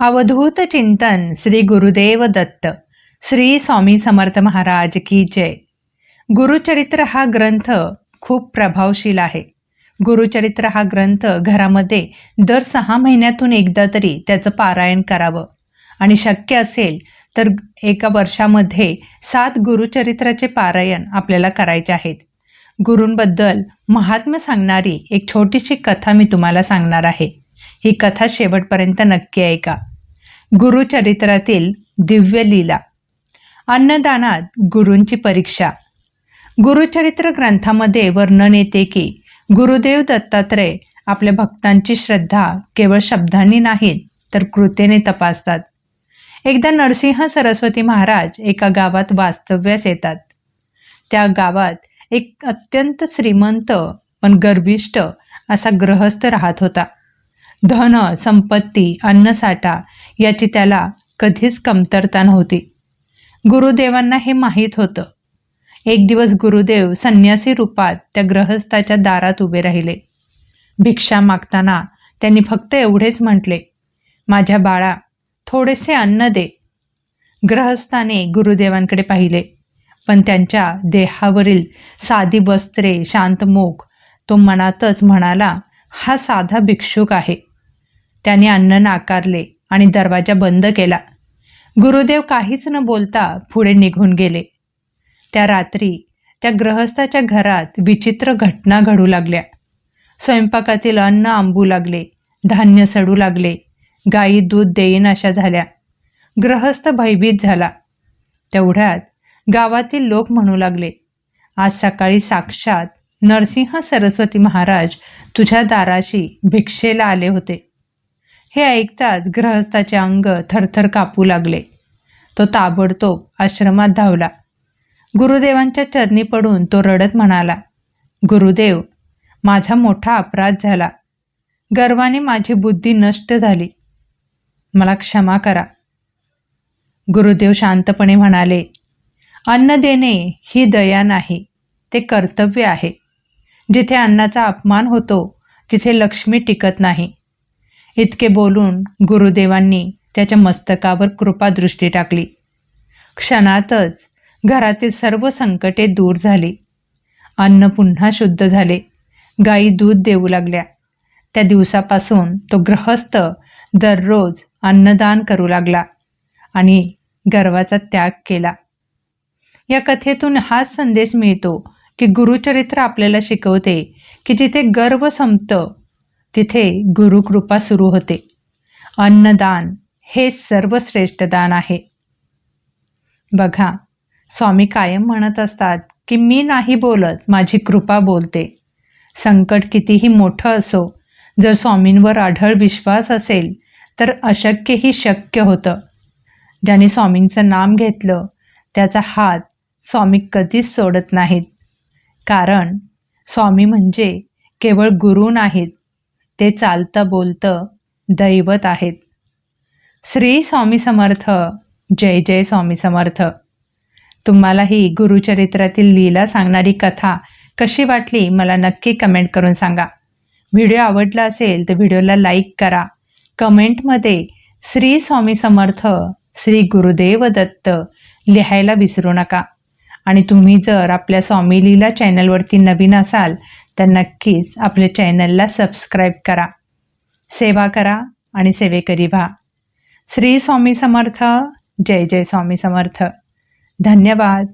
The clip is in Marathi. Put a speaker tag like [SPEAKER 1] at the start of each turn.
[SPEAKER 1] अवधूत चिंतन श्री गुरुदेव दत्त. श्री स्वामी समर्थ महाराज की जय. गुरुचरित्र हा ग्रंथ खूप प्रभावशील आहे. गुरुचरित्र हा ग्रंथ घरामध्ये दर सहा महिन्यातून एकदा तरी त्याचं पारायण करावं. आणि शक्य असेल तर एका वर्षामध्ये सात गुरुचरित्राचे पारायण आपल्याला करायचे आहेत. गुरूंबद्दल महात्म्य सांगणारी एक छोटीशी कथा मी तुम्हाला सांगणार आहे. ही कथा शेवटपर्यंत नक्की ऐका. गुरुचरित्रातील दिव्य लीला. अन्नदानात गुरूंची परीक्षा. गुरुचरित्र ग्रंथामध्ये वर्णन येते की गुरुदेव दत्तात्रय आपल्या भक्तांची श्रद्धा केवळ शब्दांनी नाहीत तर कृतेने तपासतात. एकदा नरसिंह सरस्वती महाराज एका गावात वास्तव्यास येतात. त्या गावात एक अत्यंत श्रीमंत पण गर्विष्ठ असा ग्रहस्थ राहत होता. धन संपत्ती अन्नसाठा याची त्याला कधीच कमतरता नव्हती. गुरुदेवांना हे माहीत होतं. एक दिवस गुरुदेव संन्यासी रूपात त्या ग्रहस्थाच्या दारात उभे राहिले. भिक्षा मागताना त्यांनी फक्त एवढेच म्हटले माझ्या बाळा थोडेसे अन्न दे. ग्रहस्थाने गुरुदेवांकडे पाहिले पण त्यांच्या देहावरील साधी वस्त्रे शांतमुख तो मनातच म्हणाला हा साधा भिक्षुक आहे. त्याने अन्न नाकारले आणि दरवाजा बंद केला. गुरुदेव काहीच न बोलता पुढे निघून गेले. त्या रात्री त्या ग्रहस्थाच्या घरात विचित्र घटना घडू लागल्या. स्वयंपाकातील अन्न आंबू लागले धान्य सडू लागले गायी दूध देईन अशा झाल्या. ग्रहस्थ भयभीत झाला. तेवढ्यात गावातील लोक म्हणू लागले आज सकाळी साक्षात नरसिंह सरस्वती महाराज तुझ्या दाराशी भिक्षेला आले होते. हे ऐकताच ग्रहस्थाचे अंग थरथर कापू लागले. तो ताबडतोब आश्रमात धावला. गुरुदेवांच्या चरणी पडून तो रडत म्हणाला गुरुदेव माझा मोठा अपराध झाला. गर्वाने माझी बुद्धी नष्ट झाली. मला क्षमा करा. गुरुदेव शांतपणे म्हणाले अन्न देणे ही दया नाही ते कर्तव्य आहे. जिथे अन्नाचा अपमान होतो तिथे लक्ष्मी टिकत नाही. इतके बोलून गुरुदेवांनी त्याच्या मस्तकावर कृपादृष्टी टाकली. क्षणातच घरातील सर्व संकटे दूर झाली. अन्न पुन्हा शुद्ध झाले. गायी दूध देऊ लागल्या. त्या दिवसापासून तो ग्रहस्थ दररोज अन्नदान करू लागला आणि गर्वाचा त्याग केला. या कथेतून हाच संदेश मिळतो की गुरुचरित्र आपल्याला शिकवते की जिथे गर्व संपतं तिथे गुरुकृपा सुरू होते. अन्नदान हे सर्वश्रेष्ठ दान आहे. बघा स्वामी कायम म्हणत असतात की मी नाही बोलत माझी कृपा बोलते. संकट कितीही मोठं असो जर स्वामींवर आढळ विश्वास असेल तर अशक्यही शक्य होतं. ज्याने स्वामींचं नाम घेतलं त्याचा हात स्वामी कधीच सोडत नाहीत. कारण स्वामी म्हणजे केवळ गुरु नाहीत ते चालतं बोलतं दैवत आहेत. श्री स्वामी समर्थ जय जय स्वामी समर्थ. तुम्हाला ही गुरुचरित्रातील लीला सांगणारी कथा कशी वाटली मला नक्की कमेंट करून सांगा. व्हिडिओ आवडला असेल तर व्हिडिओला लाईक करा. कमेंटमध्ये श्री स्वामी समर्थ श्री गुरुदेव दत्त लिहायला विसरू नका. आणि तुम्ही जर आपल्या स्वामी लीला चॅनलवरती नवीन असाल तर नक्कीच आपल्या चॅनलला सबस्क्राईब करा. सेवा करा आणि सेवेकरी व्हा. श्री स्वामी समर्थ. जय जय स्वामी समर्थ. धन्यवाद.